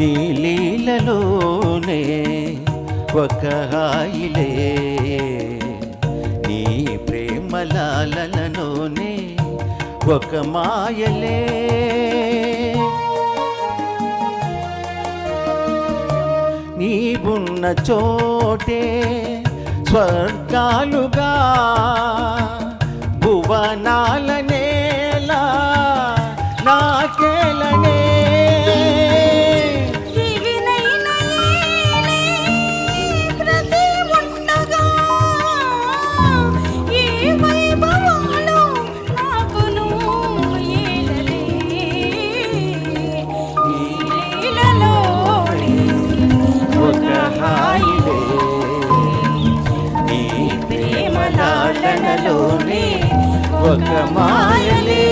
లాలనలోనే ఒక హాయిలే. నీ ప్రేమలాలలోనే ఒక మాయలే. నీవున్న చోటే స్వర్గాలుగా భువనాల లాలనలోనే ఒక మాయలే.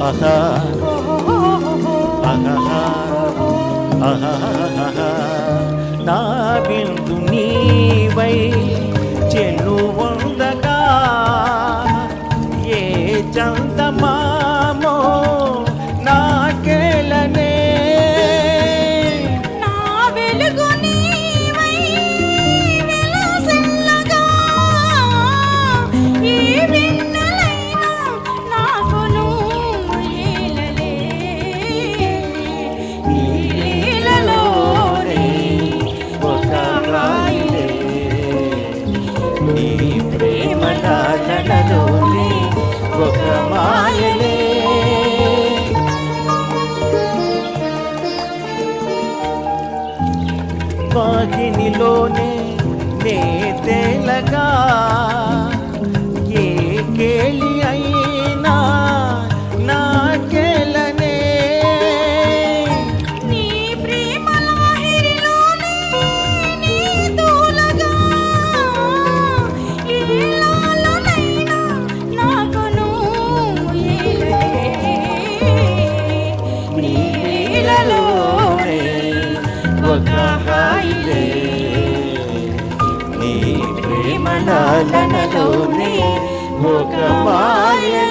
ఆహా. ఆహా. ప్రేమ లాలనలోనే ఒక మాయలే. వాహినిలోనే నే తెలగా ఏ కేళి అయినా ఒక నీ ప్రేమ లాలనలోనే ఒక మాయలే